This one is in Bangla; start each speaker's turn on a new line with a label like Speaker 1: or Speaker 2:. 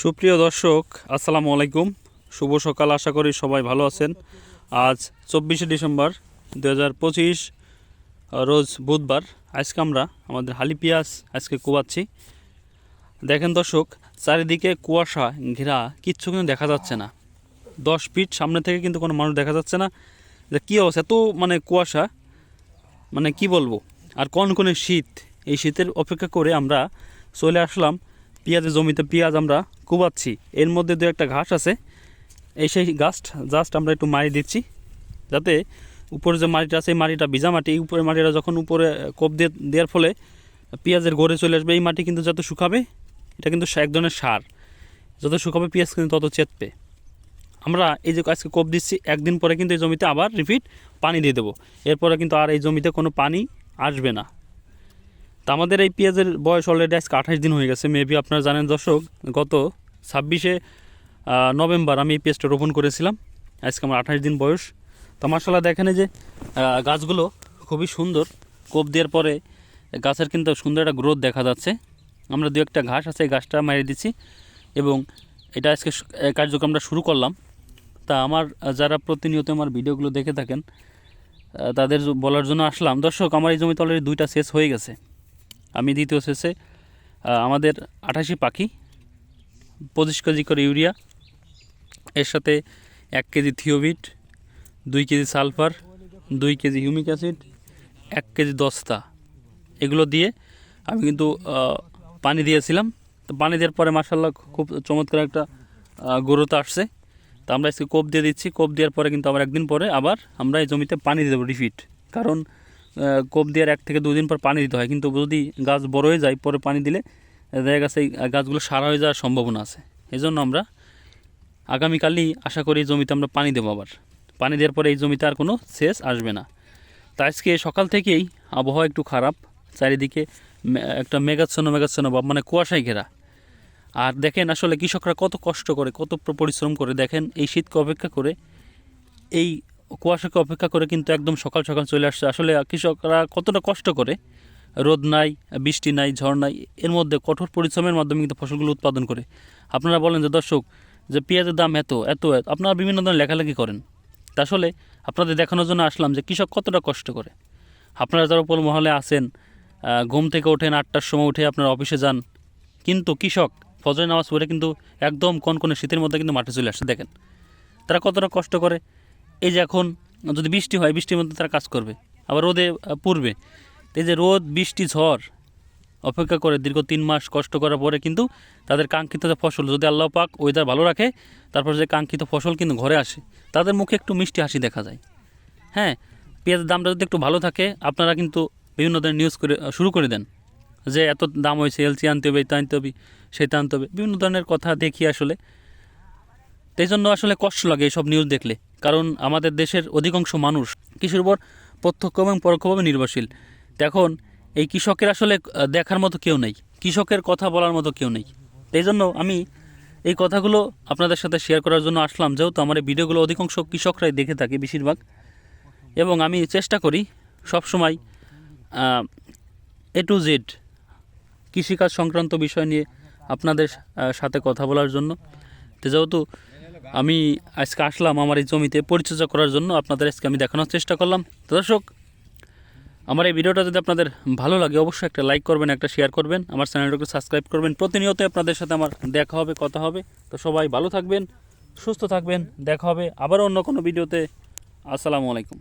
Speaker 1: সুপ্রিয় দর্শক, আসসালামু আলাইকুম। শুভ সকাল, আশা করি সবাই ভালো আছেন। আজ চব্বিশে ডিসেম্বর দু হাজার পঁচিশ, রোজ বুধবার। আজকে আমরা আমাদের হালি পেঁয়াজ আজকে কুবাচ্ছি দেখেন দর্শক, চারিদিকে কুয়াশা, ঘেরা, কিচ্ছু কিন্তু দেখা যাচ্ছে না। দশ ফিট সামনে থেকে কিন্তু কোনো মানুষ দেখা যাচ্ছে না। যে কী অবস্থা, এত মানে কুয়াশা। মানে কি বলব? আর কোন কোন শীত? এই শীতের অপেক্ষা করে আমরা চলে আসলাম। পেঁয়াজের জমিতে পেঁয়াজ আমরা কুবাচ্ছি। এর মধ্যে দু একটা ঘাস আছে। এই সেই গাছ জাস্ট আমরা একটু মারি দিচ্ছি। যাতে উপরে যে মাটিটা আছে, এই মাটিটা ভিজা মাটি উপরে মাটিটা যখন উপরে কোপ দিয়ে, দেওয়ার ফলে পেঁয়াজের গড়ে চলে আসবে। এই মাটি কিন্তু যত শুকাবে, এটা কিন্তু এক ধরনের সার। যত শুকাবে পেঁয়াজ কিন্তু তত চেতবে। আমরা এই যে আজকে কোপ দিচ্ছি, একদিন পরে কিন্তু এই জমিতে আবার রিপিট পানি দিয়ে দেবো। এরপরে কিন্তু আর এই জমিতে কোনো পানি আসবে না। তা আমাদের এই পেঁয়াজের বয়স অলরেডি আজকে আঠাশ দিন হয়ে গেছে। মেবি আপনারা জানেন দর্শক, গত ছাব্বিশে নভেম্বর আমি এই পেঁয়াজটা রোপণ করেছিলাম। আজকে আমার আঠাশ দিন বয়স। তো মার্শাল্লাহ দেখেন যে গাছগুলো খুবই সুন্দর। কোপ দেওয়ার পরে গাছের কিন্তু সুন্দর একটা গ্রোথ দেখা যাচ্ছে। আমরা দু একটা ঘাস আছে, এই গাছটা মারিয়ে দিচ্ছি এবং এটা আজকে কার্যক্রমটা শুরু করলাম। তা আমার যারা প্রতিনিয়ত আমার ভিডিওগুলো দেখে থাকেন তাদের বলার জন্য আসলাম। দর্শক, আমার এই জমিতে অলরেডি দুইটা শেষ হয়ে গেছে। আমি দ্বিতীয় শেষে আমাদের আঠাশি পাখি, পঁচিশ কেজি করে ইউরিয়া, এর সাথে এক কেজি থিওবিট দুই কেজি সালফার, দুই কেজি হিউমিক অ্যাসিড, এক কেজি দস্তা। এগুলো দিয়ে আমি কিন্তু পানি দিয়েছিলাম। তো পানি দেওয়ার পরে মার্শাল্লাহ খুব চমৎকার একটা গ্রোথ আসছে। তো আমরা আজকে কোপ দিয়ে দিচ্ছি। কোপ দেওয়ার পরে কিন্তু আবার একদিন পরে আবার আমরা এই জমিতে পানি দিয়ে দেবো রিফিট। কারণ কোপ দেওয়ার এক থেকে দুদিন পর পানি দিতে হয়। কিন্তু যদি গাছ বড় হয়ে যায়, পরে পানি দিলে দেখা গেছে এই গাছগুলো সারা হয়ে যাওয়ার সম্ভাবনা আছে। এই জন্য আমরা আগামীকালই আশা করি জমিতে আমরা পানি দেবো আবার। পানি দেওয়ার পরে এই জমিতে আর কোনো শেষ আসবে না। তা আজকে সকাল থেকেই আবহাওয়া একটু খারাপ, চারিদিকে একটা মেঘাচ্ছন্ন মেঘাচ্ছন্ন ভাব মানে কুয়াশায় ঘেরা। আর দেখেন আসলে কৃষকরা কত কষ্ট করে, কত পরিশ্রম করে, দেখেন এই শীতকে অপেক্ষা করে এই কুয়াশাকে অপেক্ষা করে কিন্তু একদম সকাল সকাল চলে আসছে। আসলে কৃষকরা কতটা কষ্ট করে? রোদ নাই, বৃষ্টি নাই, ঝড় নাই, এর মধ্যে কঠোর পরিশ্রমের মাধ্যমে কিন্তু ফসলগুলো উৎপাদন করে। আপনারা বলেন যে, দর্শক, যে পেঁয়াজের দাম এত এত আপনারা বিভিন্ন ধরনের লেখালেখি করেন। তা আসলে আপনাদের দেখানোর জন্য আসলাম যে, কৃষক কতটা কষ্ট করে। আপনারা যারা উপর মহলে আসেন ঘুম থেকে ওঠেন আটটার সময় উঠে আপনারা অফিসে যান, কিন্তু কৃষক ফজরের নামাজ পড়ে কিন্তু একদম কনকনে শীতের মধ্যে কিন্তু মাঠে চলে আসছে দেখেন, তারা কতটা কষ্ট করে? এই যে এখন যদি বৃষ্টি হয়, বৃষ্টির মধ্যে তারা কাজ করবে। আবার রোদে তো এই যে রোদ, বৃষ্টি, ঝড় অপেক্ষা করে দীর্ঘ তিন মাস কষ্ট করার পরে কিন্তু তাদের কাঙ্ক্ষিত যে ফসল, যদি আল্লাহ পাক ওয়েদার ভালো রাখে, তারপর যে কাঙ্ক্ষিত ফসল কিন্তু ঘরে আসে, তাদের মুখে একটু মিষ্টি হাসি দেখা যায়। হ্যাঁ পেঁয়াজের দামটা যদি একটু ভালো থাকে, আপনারা কিন্তু বিভিন্ন ধরনের নিউজ করে শুরু করে দেন। যে এত দাম হয়েছে, এলসি আনতে হবে, এটা আনতে হবে, সেটা আনতে হবে, বিভিন্ন ধরনের কথা দেখি আসলে। তো এই জন্য আসলে কষ্ট লাগে এইসব নিউজ দেখলে। কারণ আমাদের দেশের অধিকাংশ মানুষ কৃষির উপর প্রত্যক্ষ এবং পরোক্ষভাবে নির্ভরশীল। এখন এই কৃষকের আসলে দেখার মতো কেউ নেই, কৃষকের কথা বলার মতো কেউ নেই। এই জন্য আমি এই কথাগুলো আপনাদের সাথে শেয়ার করার জন্য আসলাম, যেহেতু আমার এই ভিডিওগুলো অধিকাংশ কৃষকরাই দেখে থাকে বেশিরভাগ। এবং আমি চেষ্টা করি সবসময় এ টু জেড কৃষিকাজ সংক্রান্ত বিষয় নিয়ে আপনাদের সাথে কথা বলার জন্য। যেহেতু আমি আজকে আসলাম আমার এই জমিতে পরিচর্যা করার জন্য। আপনাদের আজকে আমি দেখানোর চেষ্টা করলাম। দর্শক, আমার এই ভিডিওটা যদি আপনাদের ভালো লাগে, অবশ্যই একটা লাইক করবেন, একটা শেয়ার করবেন। আমার চ্যানেলটাকে সাবস্ক্রাইব করবেন। প্রতিনিয়তই আপনাদের সাথে আমার দেখা হবে, কথা হবে। তো সবাই ভালো থাকবেন, সুস্থ থাকবেন। দেখা হবে আবারও অন্য কোনো ভিডিওতে। আসসালামু আলাইকুম।